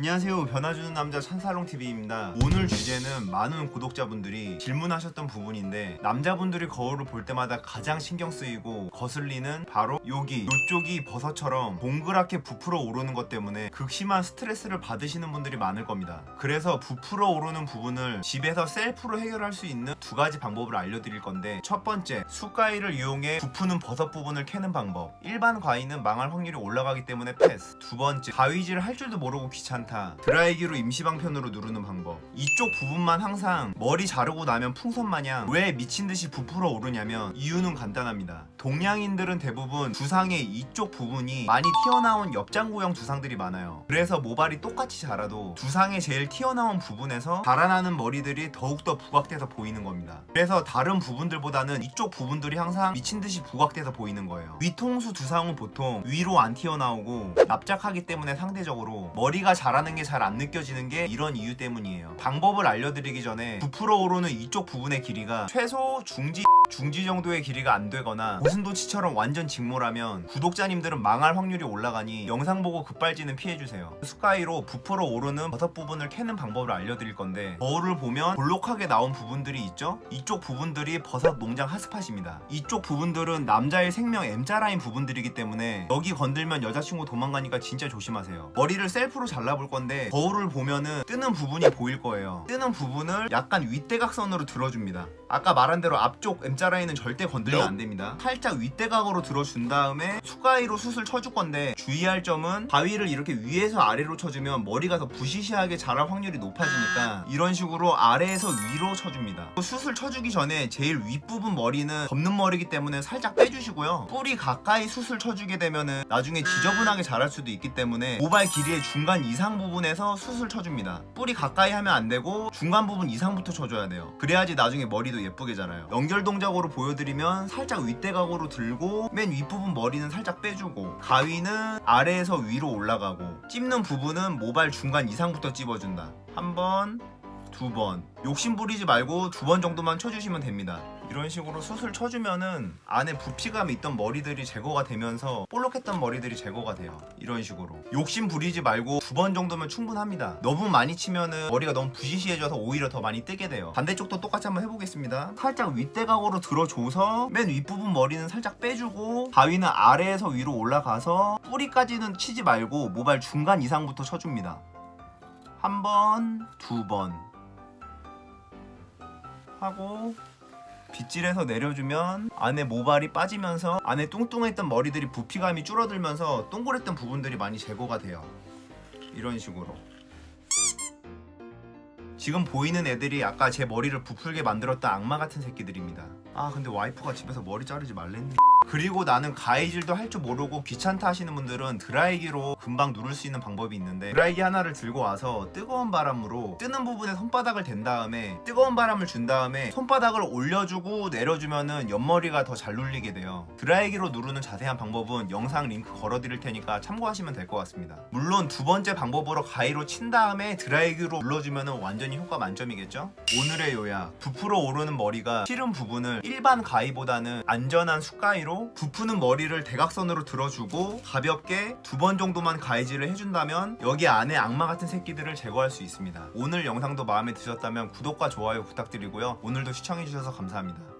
안녕하세요. 변화주는 남자 찬사롱TV입니다. 오늘 주제는 많은 구독자분들이 질문하셨던 부분인데 남자분들이 거울을 볼 때마다 가장 신경 쓰이고 거슬리는 바로 여기 이쪽이 버섯처럼 동그랗게 부풀어 오르는 것 때문에 극심한 스트레스를 받으시는 분들이 많을 겁니다. 그래서 부풀어 오르는 부분을 집에서 셀프로 해결할 수 있는 두 가지 방법을 알려드릴 건데 첫 번째 숯가위를 이용해 부푸는 버섯 부분을 캐는 방법 일반 가위는 망할 확률이 올라가기 때문에 패스 두 번째 가위질을 할 줄도 모르고 귀찮다 드라이기로 임시방편으로 누르는 방법. 이쪽 부분만 항상 머리 자르고 나면 풍선 마냥 왜 미친 듯이 부풀어 오르냐면 이유는 간단합니다. 동양인들은 대부분 두상의 이쪽 부분이 많이 튀어나온 옆장구형 두상들이 많아요. 그래서 모발이 똑같이 자라도 두상의 제일 튀어나온 부분에서 자라나는 머리들이 더욱더 부각돼서 보이는 겁니다. 그래서 다른 부분들보다는 이쪽 부분들이 항상 미친 듯이 부각돼서 보이는 거예요. 위통수 두상은 보통 위로 안 튀어나오고 납작하기 때문에 상대적으로 머리가 자라 는 게 잘 안 느껴지는 게 이런 이유 때문이에요. 방법을 알려드리기 전에 부풀어 오르는 이쪽 부분의 길이가 최소 중지 중지 정도의 길이가 안 되거나 고슴도치처럼 완전 직모라면 구독자님들은 망할 확률이 올라가니 영상 보고 급발진은 피해주세요. 스카이로 부풀어 오르는 버섯 부분을 캐는 방법을 알려드릴 건데 거울을 보면 볼록하게 나온 부분들이 있죠? 이쪽 부분들이 버섯 농장 핫스팟입니다. 이쪽 부분들은 남자의 생명 M자 라인 부분들이기 때문에 여기 건들면 여자친구 도망가니까 진짜 조심하세요. 머리를 셀프로 잘라볼 건데 거울을 보면은 뜨는 부분이 보일 거예요. 뜨는 부분을 약간 윗대각선으로 들어줍니다. 아까 말한 대로 앞쪽 M자 라인은 절대 건들면 안 됩니다. 살짝 윗대각으로 들어준 다음에 수가위로 숯을 쳐줄 건데 주의할 점은 가위를 이렇게 위에서 아래로 쳐주면 머리가 더 부시시하게 자랄 확률이 높아지니까 이런 식으로 아래에서 위로 쳐줍니다. 숯을 쳐주기 전에 제일 윗부분 머리는 덮는 머리기 때문에 살짝 빼주시고요. 뿌리 가까이 숯을 쳐주게 되면은 나중에 지저분하게 자랄 수도 있기 때문에 모발 길이의 중간 이상 부분에서 숯을 쳐줍니다. 뿌리 가까이 하면 안 되고 중간 부분 이상부터 쳐줘야 돼요. 그래야지 나중에 머리도 예쁘게 자라요. 연결 동작으로 보여드리면 살짝 윗대각으로 들고 맨 윗부분 머리는 살짝 빼주고 가위는 아래에서 위로 올라가고 찝는 부분은 모발 중간 이상부터 찝어준다. 한 번, 두 번. 욕심 부리지 말고 두 번 정도만 쳐주시면 됩니다. 이런 식으로 숯을 쳐주면은 안에 부피감이 있던 머리들이 제거가 되면서 볼록했던 머리들이 제거가 돼요. 이런 식으로. 욕심 부리지 말고 두 번 정도면 충분합니다. 너무 많이 치면은 머리가 너무 부시시해져서 오히려 더 많이 뜨게 돼요. 반대쪽도 똑같이 한번 해보겠습니다. 살짝 윗대각으로 들어줘서 맨 윗부분 머리는 살짝 빼주고 가위는 아래에서 위로 올라가서 뿌리까지는 치지 말고 모발 중간 이상부터 쳐줍니다. 한 번, 두 번 하고 빗질해서 내려주면 안에 모발이 빠지면서 안에 뚱뚱했던 머리들이 부피감이 줄어들면서 동그랬던 부분들이 많이 제거가 돼요. 이런 식으로. 지금 보이는 애들이 아까 제 머리를 부풀게 만들었던 악마 같은 새끼들입니다. 아 근데 와이프가 집에서 머리 자르지 말랬네. 그리고 나는 가위질도 할 줄 모르고 귀찮다 하시는 분들은 드라이기로 금방 누를 수 있는 방법이 있는데 드라이기 하나를 들고 와서 뜨거운 바람으로 뜨는 부분에 손바닥을 댄 다음에 뜨거운 바람을 준 다음에 손바닥을 올려주고 내려주면은 옆머리가 더 잘 눌리게 돼요. 드라이기로 누르는 자세한 방법은 영상 링크 걸어드릴 테니까 참고하시면 될 것 같습니다. 물론 두 번째 방법으로 가위로 친 다음에 드라이기로 눌러주면은 완전히 효과 만점이겠죠? 오늘의 요약 부풀어 오르는 머리가 싫은 부분을 일반 가위보다는 안전한 숯가위 로 부푸는 머리를 대각선으로 들어주고 가볍게 두 번 정도만 가위질을 해준다면 여기 안에 악마 같은 새끼들을 제거할 수 있습니다. 오늘 영상도 마음에 드셨다면 구독과 좋아요 부탁드리고요. 오늘도 시청해주셔서 감사합니다.